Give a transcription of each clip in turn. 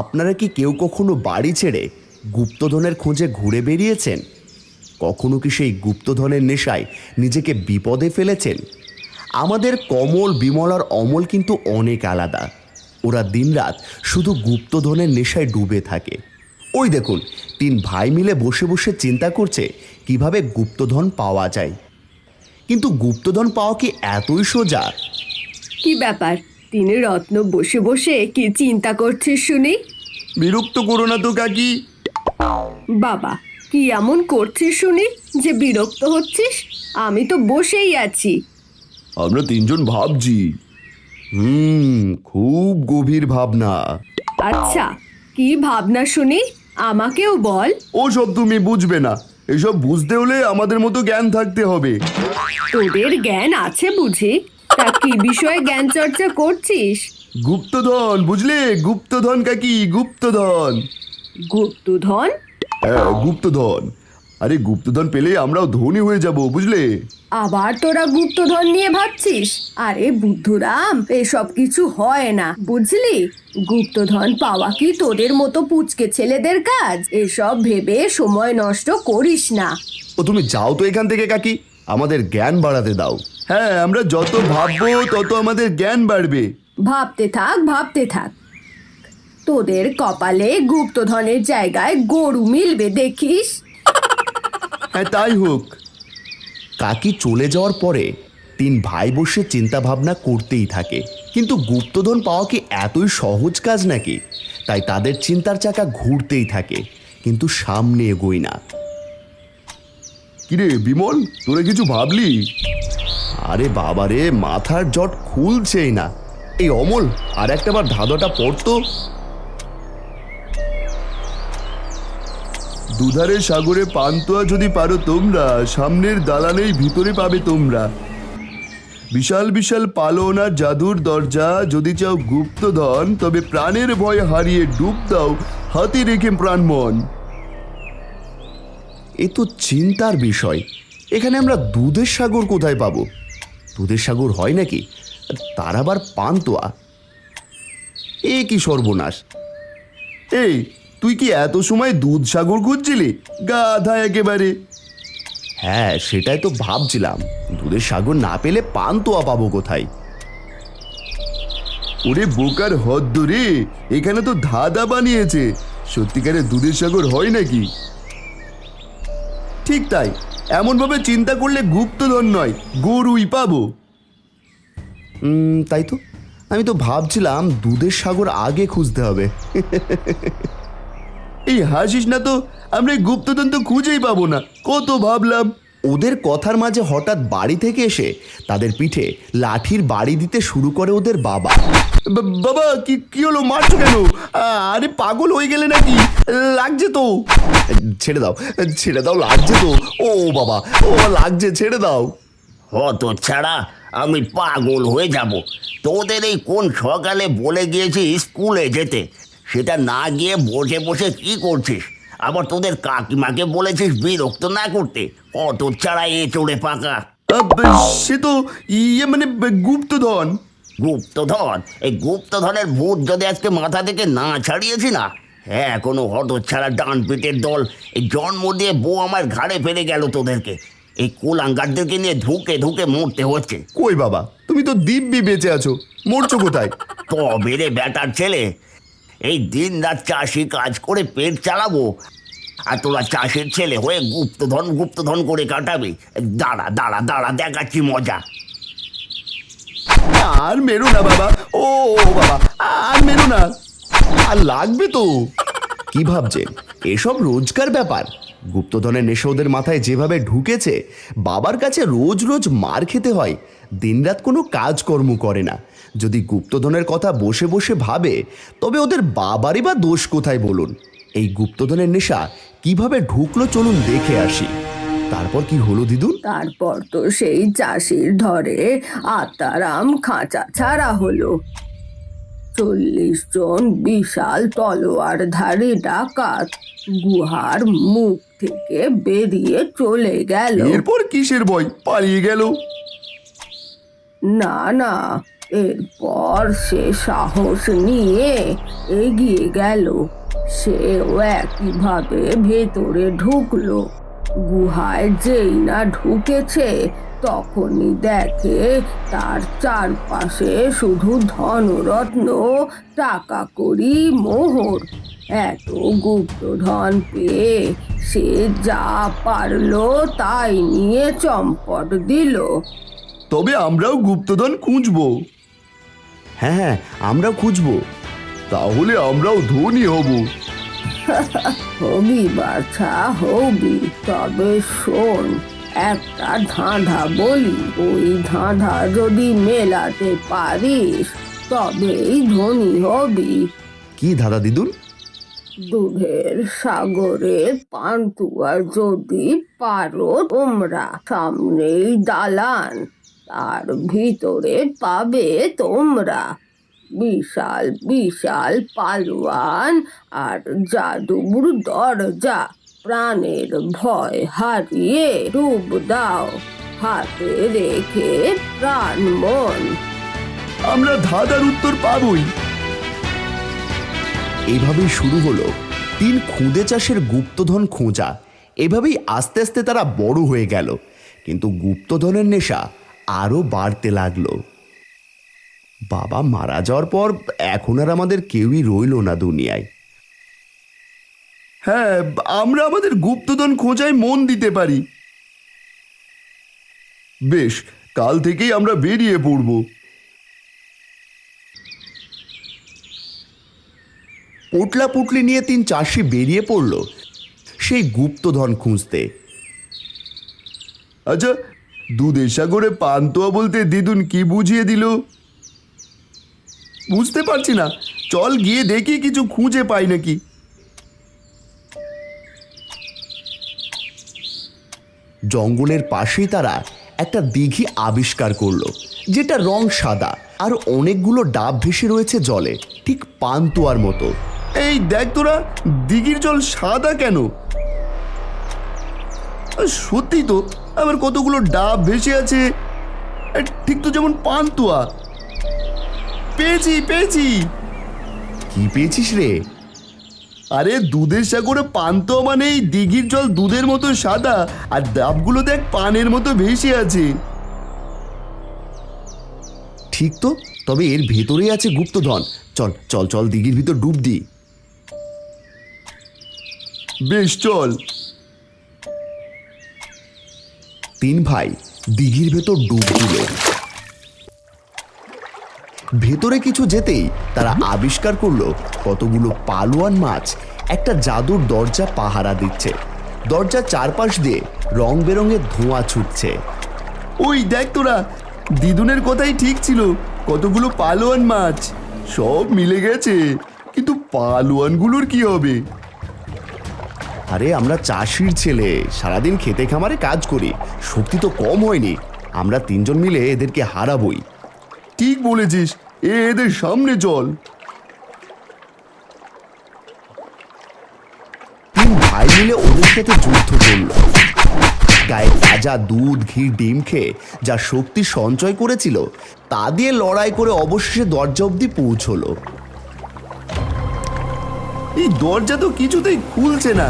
আপনারা কি কেউ কখনো বাড়ি ছেড়ে গুপ্তধনের খোঁজে ঘুরে বেরিয়েছেন? কখনো কি সেই গুপ্তধনের নেশায় নিজেকে বিপদে ফেলেছেন? আমাদের কমল বিমলার অমল কিন্তু অনেক আলাদা। ওরা দিনরাত শুধু গুপ্তধনের নেশায় ডুবে থাকে। ওই দেখুন, তিন ভাই মিলে বসে বসে চিন্তা করছে কীভাবে গুপ্তধন পাওয়া যায়। কিন্তু গুপ্তধন পাওয়া কি এতই সোজা? কি ব্যাপার? তিনি রত্ন বসে বসে কি চিন্তা করছিস শুনি? বিরক্ত করো না তো কাকি। বাবা কি এমন করছিস শুনি যে বিরক্ত হচ্ছিস? আমি তো বসেই আছি। আমরা তিনজন ভাবছি। হুম খুব গভীর ভাবনা। আচ্ছা কি ভাবনা শুনি? আমাকেও বল। ওসব তুমি বুঝবে না। এসব বুঝতে হলে আমাদের মতো জ্ঞান থাকতে হবে। তোদের জ্ঞান আছে বুঝি। তা কি বিষয়ে জ্ঞান চর্চা করছিস? গুপ্তধন বুঝলে? গুপ্তধন কাকি গুপ্তধন। গুপ্তধন? হ্যাঁ গুপ্তধন। আরে গুপ্তধন পেলে আমরাও ধনী হয়ে যাব বুঝলে? আবার তোরা গুপ্তধন নিয়ে ভাবছিস? আরে বুদ্ধরাম এসব কিছু হয় না বুঝলি? গুপ্তধন পাওয়া কি তোদের মতো পুচকে ছেলেদের কাজ? এসব ভেবে সময় নষ্ট করিস না। ও তুমি যাও তো এখান থেকে কাকি। আমাদের জ্ঞান বাড়াতে দাও। হ্যাঁ আমরা যত ভাববো তত আমাদের জ্ঞান বাড়বে। ভাবতে থাক ভাবতে থাক। তোদের কপালে গুপ্তধনের জায়গায় গরু মিলবে দেখিস? হ্যাঁ তাই হোক। কাকি চলে যাওয়ার পরে তিন ভাই বসে চিন্তা ভাবনা করতেই থাকে। কিন্তু গুপ্তধন পাওয়া কি এতই সহজ কাজ নাকি? তাই তাদের চিন্তার চাকা ঘুরতেই থাকে কিন্তু সামনে এগোই না। কিরে বিমল তোরা কিছু ভাবলি? আরে বাবারে মাথার জট খুলছেই না। এই অমল, আর একটা বার ধাঁধাটা পড়তো দুধারে সাগরে পান্তুয়া যদি পারো তোমরা, সামনের দালানেই ভিতরে পাবে তোমরা। বিশাল বিশাল পালন জাদুর দরজা, যদি চাও গুপ্ত ধন তবে প্রাণের ভয় হারিয়ে ডুব দাও, হাতি রেখে প্রাণমন এ তো চিন্তার বিষয়। এখানে আমরা দুধের সাগর কোথায় পাবো? দুধের সাগর হয় নাকি? তার আবার পান্তুয়া। এ কি সর্বনাশ। এই, তুই কি এত সময় দুধ সাগর খুঁজছিলি? গাধা একেবারে। হ্যাঁ সেটাই তো ভাবছিলাম। দুধের সাগর না পেলে পান্তুয়া পাবো কোথায়? ওরে বোকার হদ্দ রে, এখানে তো ধাঁধা বানিয়েছে। সত্যিকারের দুধের সাগর হয় নাকি? ঠিক তাই। এমনভাবে চিন্তা করলে গুপ্তধন নয়, গরুই পাবো। তাই তো? আমি তো ভাবছিলাম দুধের সাগর আগে খুঁজতে হবে। এই হাসিস না তো, আমরা গুপ্তধন তো খুঁজেই পাবো না, কত ভাবলাম। ওদের কথার মাঝে হঠাৎ বাড়ি থেকে এসে তাদের পিঠে লাঠির বাড়ি দিতে শুরু করে ওদের বাবা। বাবা, কি কি হলো? মারছো কেন? আরে পাগল হয়ে গেলে নাকি? লাগছে তো। ছেড়ে দাও ছেড়ে দাও, লাগছে তো। ও, বাবা, ও, লাগছে, ছেড়ে দাও। হত ছাড়া, আমি পাগল হয়ে যাব। তোদের এই কোন সকালে বলে গিয়েছি স্কুলে যেতে? সেটা না গিয়ে বসে বসে কি করছিস? আবার তোদের কাকিমাকে বলেছিস বিরক্ত না করতে? অত ছাড়া এ চড়ে পাকা। সে তো ইয়ে মানে গুপ্তধন। গুপ্তধন? এই গুপ্তধনের ভূত যদি আজকে মাথা থেকে না ছাড়িয়েছি না? হ্যাঁ কোনো হত ছাড়া ডান পিটের দল। এই জন্ম দিয়ে বউ আমার ঘাড়ে ফেলে গেল তোদেরকে। এই কুলাঙ্গারদেরকে নিয়ে ধুকে ধুকে মরতে হচ্ছে। কই বাবা তুমি তো দিব্যি বেঁচে আছো। মরছো কোথায়? তবে রে বেটার ছেলে এই দিন রাত চাষি কাজ করে পেট চালাবো। আর তোরা চাষের ছেলে হয়ে গুপ্তধন গুপ্তধন করে কাটাবে। দাঁড়া দাঁড়া দাঁড়া, দেখাচ্ছি মজা। আর মেরো না বাবা। ও বাবা, আর মেরো না। আর লাগবে তো। কি ভাবছেন? এসব রোজকার ব্যাপার। গুপ্তধনের নেশা ওদের মাথায় যেভাবে ঢুকেছে, বাবার কাছে রোজ রোজ মার খেতে হয়, দিনরাত কোনো কাজকর্ম করে না। যদি গুপ্তধনের কথা বসে বসে ভাবে, তবে ওদের বাবারই বা দোষ কোথায় বলুন? এই গুপ্তধনের নেশা কীভাবে ঢুকলো চলুন দেখে আসি। তারপর কি হলো দিদুন? তারপর তো সেই চাষির ধরে আত্মারাম খাঁচা ছাড়া হলো। চল্লিশ জন বিশাল তলোয়ারধারী ডাকাত, গুহার মুখ থেকে বেরিয়ে চলে গেল। এরপর কিসের ভয়? পালিয়ে গেল। না না এরপর সে সাহস নিয়ে এগিয়ে গেল। সেও একইভাবে ভেতরে ঢুকলো। গুহায় যেই না ঢুকেছে, তখনই দেখে তার চারপাশে শুধু ধনরত্ন টাকা করি মোহর। এত গুপ্তধন পেয়ে সে যা পারল তাই নিয়ে চম্পট দিল। তবে আমরাও গুপ্তধন খুঁজবো। হ্যাঁ হ্যাঁ আমরাও খুঁজবো। তাহলে আমরাও ধনী হব। হবি বাছা হবি। তবে শোন একটা ধাঁধা বলি। ওই ধাঁধা যদি মেলাতে পারিস তবেই ধনী হবি। কি দাদা দিদুন? দুধের সাগরে পান্তুয়া যদি পারো তোমরা সামনেই দালান। তার ভিতরে পাবে তোমরা। বিশাল বিশাল পালোয়ান আর জাদুর দরজা। প্রাণের ভয় হারিয়ে ডুব দাও হাতে রেখে প্রাণ মন। আমরা ধাঁধার উত্তর পাবই। এইভাবেই শুরু হলো তিন খুদে চাষের গুপ্তধন খোঁজা। এভাবেই আস্তে আস্তে তারা বড় হয়ে গেল। কিন্তু গুপ্তধনের নেশা আরও বাড়তে লাগল। বাবা মারা যাওয়ার পর এখন আর আমাদের কেউই রইল না দুনিয়ায়। হ্যাঁ আমরা আমাদের গুপ্তধন খোঁজায় মন দিতে পারি। বেশ কাল থেকেই আমরা বেরিয়ে পড়ব। পোটলা পুটলি নিয়ে তিন চাষি বেরিয়ে পড়ল সেই গুপ্তধন খুঁজতে। আচ্ছা দুধের সাগরে পান্তোয়া বলতে দিদুন কি বুঝিয়ে দিল? বুঝতে পারছি না। চল গিয়ে দেখি কিছু খুঁজে পাই নাকি। জঙ্গলের পাশেই তারা একটা দিঘি আবিষ্কার করল যেটা রং সাদা আর অনেকগুলো ডাব ভেসে রয়েছে জলে ঠিক পান্তুয়ার মতো। এই দেখ তোরা দিঘির জল সাদা কেন? সত্যি তো আবার কতগুলো ডাব ভেসে আছে। ঠিক তো যেমন পান্তুয়া। পেয়েছি পেয়েছি। কি পেয়েছিস রে? আরে দুধের সাগরে পান্তুয়া মানে এই দিঘির জল দুধের মতো সাদা আর ডাবগুলো দেখ পানের মতো ভেসে আছে। ঠিক তো তবে এর ভেতরেই আছে গুপ্তধন। চল চল চল দিঘির ভিতর ডুব দি বেশ চল। তিন ভাই দিঘির ভেতর ডুব দিল। ভেতরে কিছু যেতেই তারা আবিষ্কার করল কতগুলো পালোয়ান মাছ। একটা জাদুর দরজা পাহারা দিচ্ছে। দরজার চারপাশ দিয়ে রং বেরঙের ধোঁয়া ছুটছে। ওই দেখ তোরা দিদুনের কথাই ঠিক ছিল কতগুলো পালোয়ান মাছ। সব মিলে গেছে কিন্তু পালোয়ানগুলোর কি হবে? আরে আমরা চাষির ছেলে সারাদিন খেতে খামারে কাজ করি শক্তি তো কম হয়নি। আমরা তিনজন মিলে এদেরকে হারাবই। ঠিক বলেছিস এদের সামনে চল। তিন ভাই মিলে ওদের সাথে যুদ্ধ করল। গায়ে তাজা দুধ, ঘি, ডিম খেয়ে যা শক্তি সঞ্চয় করেছিল, তা দিয়ে লড়াই করে অবশেষে দরজা অবধি পৌঁছলো। এই দরজা তো কিছুতেই খুলছে না।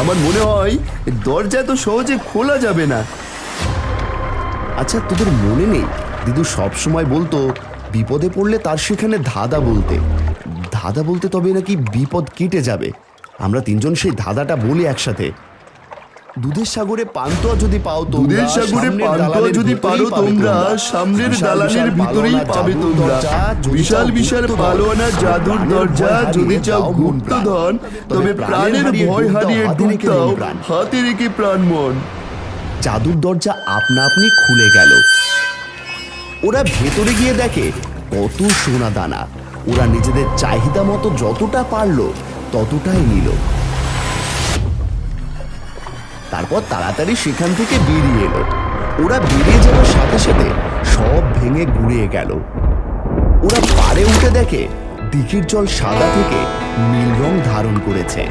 আমার মনে হয় দরজা তো সহজে খোলা যাবে না। আচ্ছা তোদের মনে নেই? দিদু সবসময় বলতো বিপদে পড়লে তার সেখানে ধাঁধা বলতে। ধাঁধা বলতে তবে নাকি বিপদ কেটে যাবে। আমরা তিনজন সেই ধাঁধাটা বলি একসাথে। দুধের সাগরে পান্তুয়া যদি পাও তোমরা দুধের সাগরে পান্তুয়া যদি পারো তোমরা। সামনের দালানের ভিতরেই পাবে তোমরা। বিশাল বিশাল পালোয়ানা জাদুর দরজা যদি চাও গুপ্তধন তবে প্রাণের ভয় হারিয়ে প্রাণ। হাতে রেখে প্রাণ মন। জাদুর দরজা আপনা আপনি খুলে গেল। ওরা ভেতরে গিয়ে দেখে কত সোনা দানা। ওরা নিজেদের চাহিদা মতো যতটা পারল, ততটাই নিল। তারপর তাড়াতাড়ি সেখান থেকে বেরিয়ে এলো। ওরা বেরিয়ে যাওয়ার সাথে সাথে সব ভেঙে গুড়িয়ে গেল। ওরা পারে উঠে দেখে দিঘির জল সাদা থেকে নীল রং ধারণ করেছে।